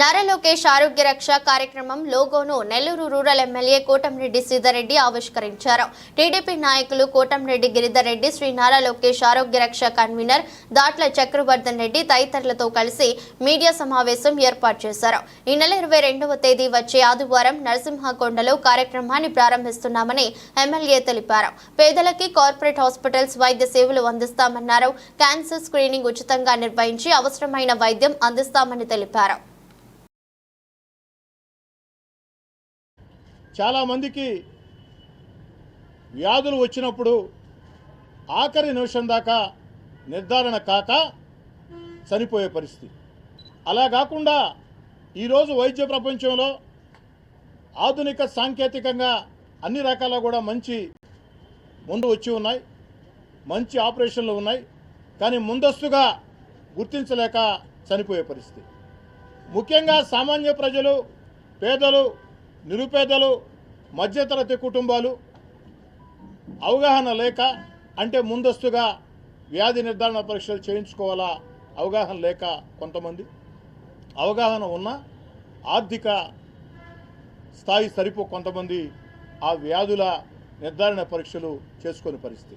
నారా లోకేష్ ఆరోగ్య రక్ష కార్యక్రమం లోగోను నెల్లూరు రూరల్ ఎమ్మెల్యే కోటంరెడ్డి సీతారెడ్డి ఆవిష్కరించారు. టీడీపీ నాయకులు కోటంరెడ్డి గిరిధర్ రెడ్డి శ్రీ నారా లోకేష్ ఆరోగ్య రక్ష కన్వీనర్ దాట్ల చక్రవర్ధన్ రెడ్డి తదితరులతో కలిసి మీడియా సమావేశం ఏర్పాటు చేశారు. ఈ నెల ఇరవై రెండవ తేదీ వచ్చే ఆదివారం నరసింహకొండలో కార్యక్రమాన్ని ప్రారంభిస్తున్నామని ఎమ్మెల్యే తెలిపారు. పేదలకి కార్పొరేట్ హాస్పిటల్స్ వైద్య సేవలు అందిస్తామన్నారు. క్యాన్సర్ స్క్రీనింగ్ ఉచితంగా నిర్వహించి అవసరమైన వైద్యం అందిస్తామని తెలిపారు. చాలామందికి వ్యాధులు వచ్చినప్పుడు ఆఖరి నిమిషం దాకా నిర్ధారణ కాక చనిపోయే పరిస్థితి. అలా కాకుండా ఈరోజు వైద్య ప్రపంచంలో ఆధునిక సాంకేతికంగా అన్ని రకాల కూడా మంచి ముందు వచ్చి ఉన్నాయి మంచి ఆపరేషన్లు ఉన్నాయి కానీ ముందస్తుగా గుర్తించలేక చనిపోయే పరిస్థితి. ముఖ్యంగా సామాన్య ప్రజలు పేదలు నిరుపేదలు మధ్యతరగతి కుటుంబాలు అవగాహన లేక అంటే ముందస్తుగా వ్యాధి నిర్ధారణ పరీక్షలు చేయించుకోవాలా అవగాహన లేక కొంతమంది. అవగాహన ఉన్న ఆర్థిక స్థాయి సరిపో కొంతమంది ఆ వ్యాధుల నిర్ధారణ పరీక్షలు చేసుకునే పరిస్థితి.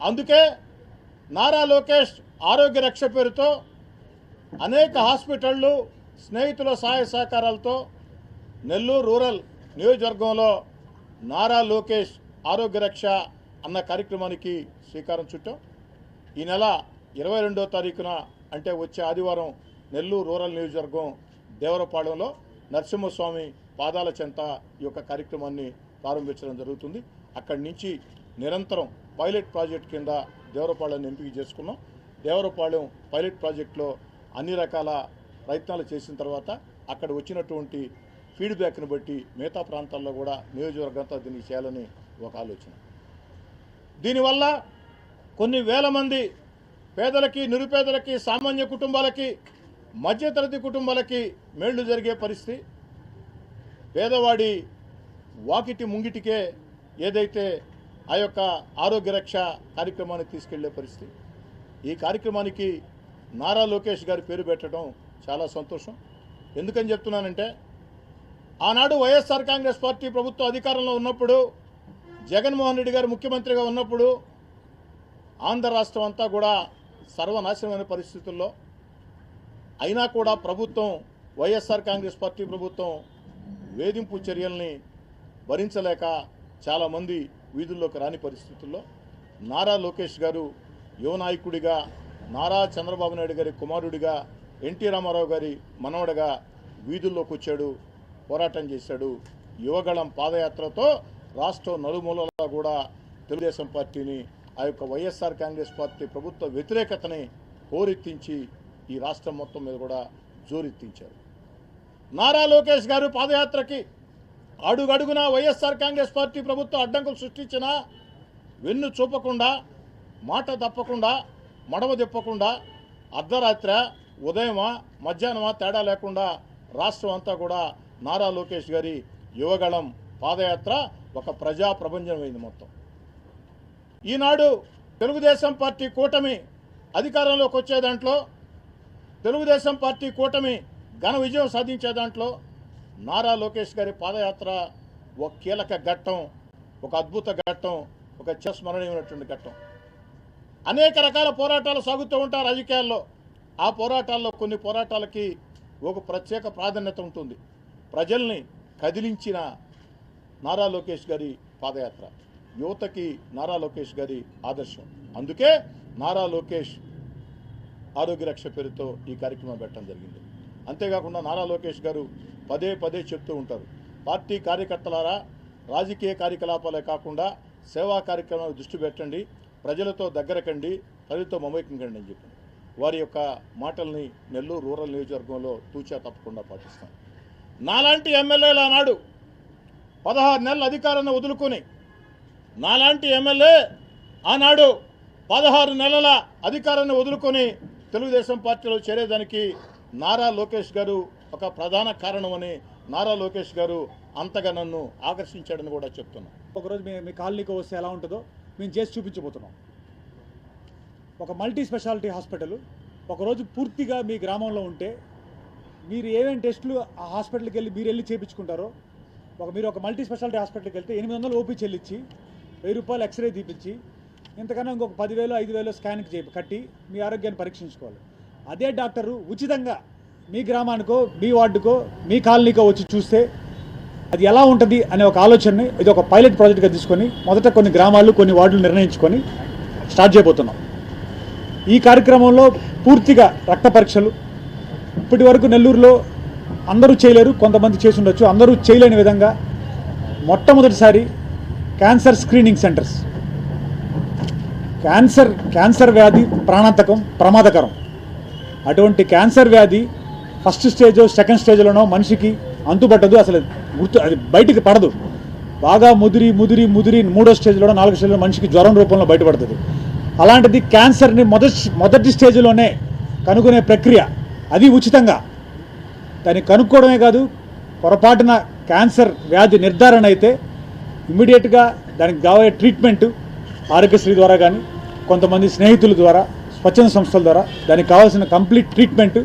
అందుకే నారా లోకేష్ ఆరోగ్య రక్ష పేరుతో అనేక హాస్పిటళ్ళు స్నేహితుల సహాయ సహకారాలతో నెల్లూరు రూరల్ నియోజకవర్గంలో నారా లోకేష్ ఆరోగ్య రక్ష అన్న కార్యక్రమానికి శ్రీకారం చుట్టాం. ఈ నెల ఇరవై రెండో తారీఖున అంటే వచ్చే ఆదివారం నెల్లూరు రూరల్ నియోజకవర్గం దేవరపాలెంలో నరసింహస్వామి పాదాల చెంత ఈ యొక్క కార్యక్రమాన్ని ప్రారంభించడం జరుగుతుంది. అక్కడి నుంచి నిరంతరం పైలట్ ప్రాజెక్ట్ కింద దేవరపాలెం ఎంపిక చేసుకున్నాం. దేవరపాళెం పైలట్ ప్రాజెక్టులో అన్ని రకాల ప్రయత్నాలు చేసిన తర్వాత అక్కడ వచ్చినటువంటి ఫీడ్బ్యాక్ని బట్టి మిగతా ప్రాంతాల్లో కూడా నియోజకవర్గంతో దీన్ని చేయాలని ఒక ఆలోచన. దీనివల్ల కొన్ని వేల మంది పేదలకి నిరుపేదలకి సామాన్య కుటుంబాలకి మధ్యతరగతి కుటుంబాలకి మేళ్ళు జరిగే పరిస్థితి. పేదవాడి వాకిటి ముంగిటికే ఏదైతే ఆ యొక్క ఆరోగ్య రక్ష కార్యక్రమాన్ని తీసుకెళ్ళే పరిస్థితి. ఈ కార్యక్రమానికి నారా లోకేష్ గారి పేరు పెట్టడం చాలా సంతోషం. ఎందుకని చెప్తున్నానంటే ఆనాడు వైఎస్ఆర్ కాంగ్రెస్ పార్టీ ప్రభుత్వం అధికారంలో ఉన్నప్పుడు జగన్మోహన్ రెడ్డి గారు ముఖ్యమంత్రిగా ఉన్నప్పుడు ఆంధ్ర రాష్ట్రం అంతా కూడా సర్వనాశనమైన పరిస్థితుల్లో అయినా కూడా ప్రభుత్వం వైఎస్ఆర్ కాంగ్రెస్ పార్టీ ప్రభుత్వం వేధింపు చర్యల్ని భరించలేక చాలామంది వీధుల్లోకి రాని పరిస్థితుల్లో నారా లోకేష్ గారు యువ నాయకుడిగా నారా చంద్రబాబు నాయుడు గారి కుమారుడిగా ఎన్టీ రామారావు గారి మనవడగా వీధుల్లోకి వచ్చాడు. పోరాటం చేశాడు. యువగళం పాదయాత్రతో రాష్ట్రం నలుమూలలా కూడా తెలుగుదేశం పార్టీని ఆ యొక్క వైఎస్ఆర్ కాంగ్రెస్ పార్టీ ప్రభుత్వ వ్యతిరేకతని హోరెత్తించి ఈ రాష్ట్రం మొత్తం మీద కూడా జోరెత్తించారు. నారా లోకేష్ గారు పాదయాత్రకి అడుగడుగునా వైఎస్ఆర్ కాంగ్రెస్ పార్టీ ప్రభుత్వం అడ్డంకులు సృష్టించినా వెన్ను చూపకుండా మాట తప్పకుండా మడవ తిప్పకుండా అర్ధరాత్ర ఉదయమా మధ్యాహ్నమా తేడా లేకుండా రాష్ట్రం అంతా కూడా నారా లోకేష్ గారి యువగళం పాదయాత్ర ఒక ప్రజా ప్రభంజనమైంది మొత్తం. ఈనాడు తెలుగుదేశం పార్టీ కూటమి అధికారంలోకి వచ్చే దాంట్లో తెలుగుదేశం పార్టీ కూటమి ఘన విజయం సాధించే దాంట్లో నారా లోకేష్ గారి పాదయాత్ర ఒక కీలక ఘట్టం ఒక అద్భుత ఘట్టం ఒక చిరస్మరణీయమైనటువంటి ఘట్టం. అనేక రకాల పోరాటాలు సాగుతూ ఉంటారు రాజకీయాల్లో. ఆ పోరాటాల్లో కొన్ని పోరాటాలకి ఒక ప్రత్యేక ప్రాధాన్యత ఉంటుంది. ప్రజల్ని కదిలించిన నారా లోకేష్ గారి పాదయాత్ర. యువతకి నారా లోకేష్ గారి ఆదర్శం. అందుకే నారా లోకేష్ ఆరోగ్య రక్ష పేరుతో ఈ కార్యక్రమం పెట్టడం జరిగింది. అంతేకాకుండా నారా లోకేష్ గారు పదే పదే చెప్తూ ఉంటారు. పార్టీ కార్యకర్తలారా రాజకీయ కార్యకలాపాలే కాకుండా సేవా కార్యక్రమాలు దృష్టి పెట్టండి ప్రజలతో దగ్గరకండి ప్రజలతో మమేకం కండి అని చెప్పి వారి యొక్క మాటల్ని నెల్లూరు రూరల్ నియోజకవర్గంలో తూచా తప్పకుండా పాటిస్తాం. నాలాంటి ఎమ్మెల్యేలు ఆనాడు పదహారు నెలల అధికారాన్ని వదులుకొని నాలాంటి ఎమ్మెల్యే ఆనాడు పదహారు నెలల అధికారాన్ని వదులుకొని తెలుగుదేశం పార్టీలో చేరేదానికి నారా లోకేష్ గారు ఒక ప్రధాన కారణమని నారా లోకేష్ గారు అంతగా నన్ను ఆకర్షించాడని కూడా చెప్తున్నాను ఒకరోజు మీ మీ కాలనీకి వస్తే ఎలా ఉంటుందో మేము చేసి చూపించబోతున్నాం. ఒక మల్టీ స్పెషాలిటీ హాస్పిటల్ ఒకరోజు పూర్తిగా మీ గ్రామంలో ఉంటే మీరు ఏమేమి టెస్టులు ఆ హాస్పిటల్కి వెళ్ళి మీరు వెళ్ళి చేయించుకుంటారో ఒక మీరు ఒక మల్టీ స్పెషాలిటీ హాస్పిటల్కి వెళ్తే ఎనిమిది వందలు ఓపీ చెల్లించి వెయ్యి రూపాయలు ఎక్స్రే తీపించి ఇంతకన్నా ఇంకొక పదివేలు ఐదు వేలు స్కానింగ్ చేయి కట్టి మీ ఆరోగ్యాన్ని పరీక్షించుకోవాలి. అదే డాక్టరు ఉచితంగా మీ గ్రామానికో మీ వార్డుకో మీ కాలనీకో వచ్చి చూస్తే అది ఎలా ఉంటుంది అనే ఒక ఆలోచనని ఇది ఒక పైలట్ ప్రాజెక్ట్గా తీసుకొని మొదట కొన్ని గ్రామాలు కొన్ని వార్డులు నిర్ణయించుకొని స్టార్ట్ చేయబోతున్నాం. ఈ కార్యక్రమంలో పూర్తిగా రక్త పరీక్షలు ఇప్పటి వరకు నెల్లూరులో అందరూ చేయలేరు కొంతమంది చేసి ఉండొచ్చు అందరూ చేయలేని విధంగా మొట్టమొదటిసారి cancer screening centres. Cancer cancer వ్యాధి ప్రాణాంతకం ప్రమాదకరం. అటువంటి క్యాన్సర్ వ్యాధి ఫస్ట్ స్టేజ్ సెకండ్ స్టేజ్లోనో మనిషికి అంతుపట్టదు అసలు గుర్తు అది బయటికి పడదు. బాగా ముదిరి ముదిరి ముదిరి మూడో స్టేజ్లో నాలుగో స్టేజ్లో మనిషికి జ్వరం రూపంలో బయటపడుతుంది. అలాంటిది క్యాన్సర్ని మొదటి మొదటి స్టేజ్లోనే కనుగొనే ప్రక్రియ అది ఉచితంగా. దాన్ని కనుక్కోవడమే కాదు పొరపాటున క్యాన్సర్ వ్యాధి నిర్ధారణ అయితే ఇమ్మీడియట్గా దానికి కావాలే ట్రీట్మెంట్ ఆరోగ్యశ్రీ ద్వారా కానీ కొంతమంది స్నేహితుల ద్వారా స్వచ్ఛంద సంస్థల ద్వారా దానికి కావాల్సిన కంప్లీట్ ట్రీట్మెంట్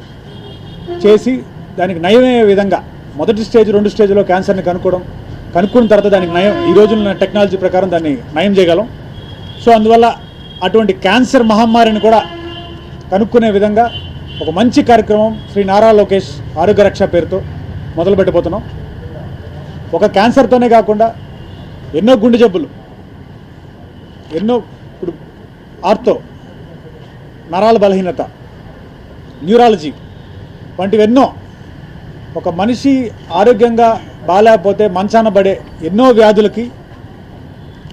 చేసి దానికి నయమయ్యే విధంగా మొదటి స్టేజ్ రెండు స్టేజ్లో క్యాన్సర్ని కనుక్కోవడం కనుక్కున్న తర్వాత దానికి నయం ఈ రోజున టెక్నాలజీ ప్రకారం దాన్ని నయం చేయగలం. సో అందువల్ల అటువంటి క్యాన్సర్ మహమ్మారిని కూడా కనుక్కునే విధంగా ఒక మంచి కార్యక్రమం శ్రీ నారా లోకేష్ ఆరోగ్య రక్ష పేరుతో మొదలు పెట్టబోతున్నాం ఒక క్యాన్సర్తోనే కాకుండా ఎన్నో గుండె జబ్బులు ఎన్నో ఇప్పుడు ఆర్తో నరాల బలహీనత న్యూరాలజీ వంటివి ఎన్నో ఒక మనిషి ఆరోగ్యంగా బాగాలేకపోతే మంచాన పడే ఎన్నో వ్యాధులకి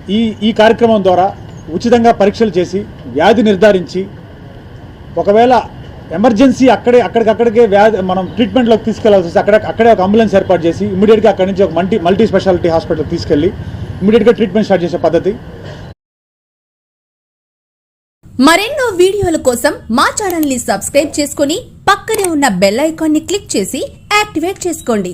ఈ ఈ కార్యక్రమం ద్వారా ఉచితంగా పరీక్షలు చేసి వ్యాధి నిర్ధారించి ఒకవేళ ఎమర్జెన్సీ అక్కడే అక్కడికక్కడికే వ్యాధి మనం ట్రీట్మెంట్లోకి తీసుకెళ్ళాల్సి వస్తే అక్కడ అక్కడే ఒక అంబులెన్స్ ఏర్పాటు చేసి ఇమీడియట్గా అక్కడి నుంచి ఒక మల్టీ మల్టీ స్పెషాలిటీ హాస్పిటల్కి తీసుకెళ్ళి ఇమీడియట్గా ట్రీట్మెంట్ స్టార్ట్ చేసే పద్ధతి. మరెన్నో వీడియోల కోసం మా ఛానల్ని సబ్స్క్రైబ్ చేసుకుని పక్కనే ఉన్న బెల్ ఐకాన్ని క్లిక్ చేసి యాక్టివేట్ చేసుకోండి.